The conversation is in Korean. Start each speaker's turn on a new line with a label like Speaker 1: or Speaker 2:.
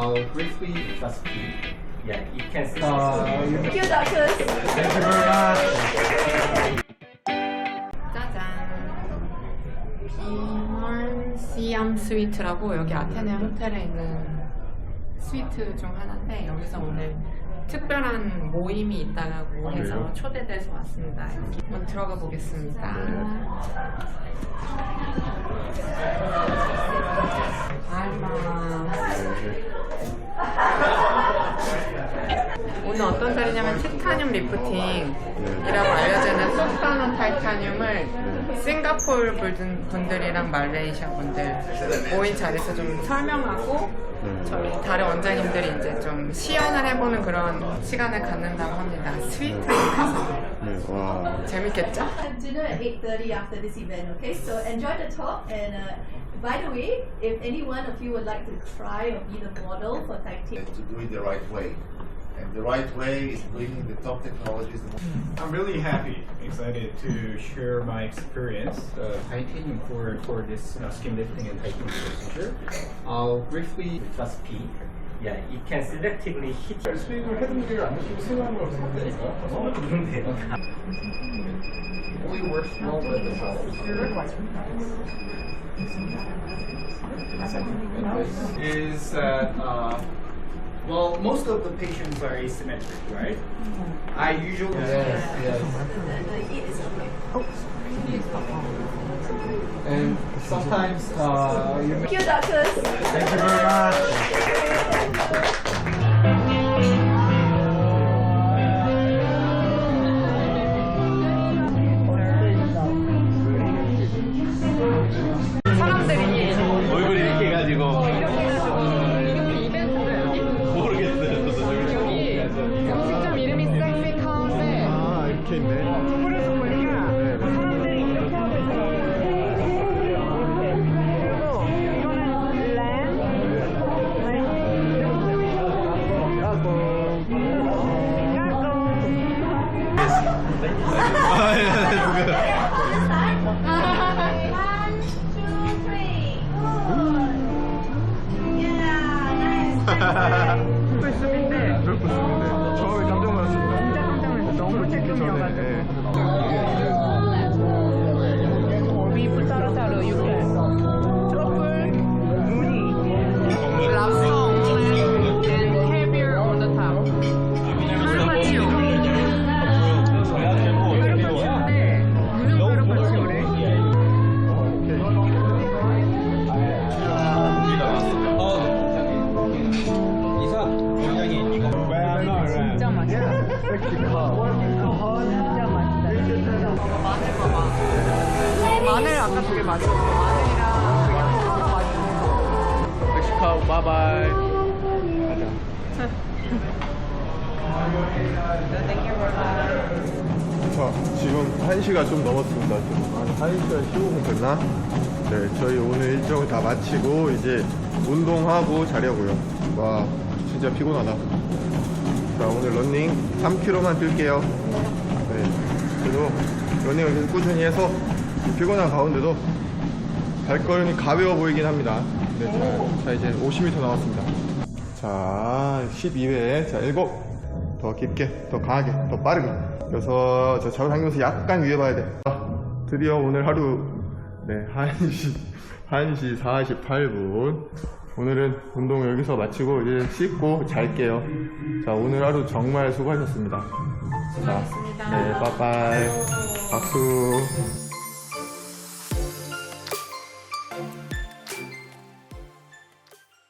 Speaker 1: I'll briefly just speak. Yeah, you can see.
Speaker 2: Thank you, doctors.
Speaker 1: Thank you very much.
Speaker 3: 짜잔. 비멀 시암 스위트라고 여기 아테네 호텔에 있는 스위트 중 하나인데 여기서 오늘 특별한 모임이 있다고 해서 초대돼서 왔습니다. 한번 들어가 보겠습니다. 알마. 오늘 어떤 자리냐면 티타늄 리프팅이라고 알려지는 소파노 타이타늄을 싱가포르 분들- 분들이랑 말레이시아 분들 모인 자리에서 좀 설명하고 저희 다른 원장님들이 이제 좀 시연을 해보는 그런 시간을 갖는다고 합니다. 스위트에서
Speaker 4: 네, 와.
Speaker 3: 재밌겠죠?
Speaker 2: Dinner at 8.30 after this event, okay? So enjoy the talk and uh, by the way, if any one of you would like to try or be the model for titanium,
Speaker 5: to do it the right way. And the right way is bringing the top technologies.
Speaker 1: I'm really happy, excited to share my experience uh, titanium for for this uh, skin lifting and tightening procedure. I'll briefly just speak. Yeah, you can selectively hit. 수익을 해드리기를 안 하시고 생각하는 걸 상대니까 너무 좋은데요. Only works well with the This is that. Uh, well, most of the patients are asymmetric, right? I usually yes, yes. And sometimes uh, you
Speaker 2: thank you, doctors.
Speaker 1: Thank you very much.
Speaker 2: Yeah, nice.
Speaker 3: 불쑥인 진짜 맛있다 마늘 봐봐 마늘 아까 되게 맛있었어
Speaker 4: 멕시카오, 바이바이. 자, 지금 1시가 좀 넘었습니다. 지금 한 1시간 15분 됐나? 네, 저희 오늘 일정을 다 마치고 이제 운동하고 자려고요. 와, 진짜 피곤하다. 자, 오늘 런닝 3km만 뛸게요. 네, 그래도 런닝을 계속 꾸준히 해서 피곤한 가운데도 발걸음이 가벼워 보이긴 합니다. 네, 자, 자, 이제 50m 남았습니다. 자, 12회. 자, 7. 더 깊게, 더 강하게, 더 빠르게. 여섯, 저 좌우 당기면서 약간 위에 봐야 돼. 아, 드디어 오늘 하루, 네, 1시, 1시 48분. 오늘은 운동 여기서 마치고 이제 씻고 잘게요. 자, 오늘 하루 정말 수고하셨습니다. 자, 네, 빠빠이. 박수.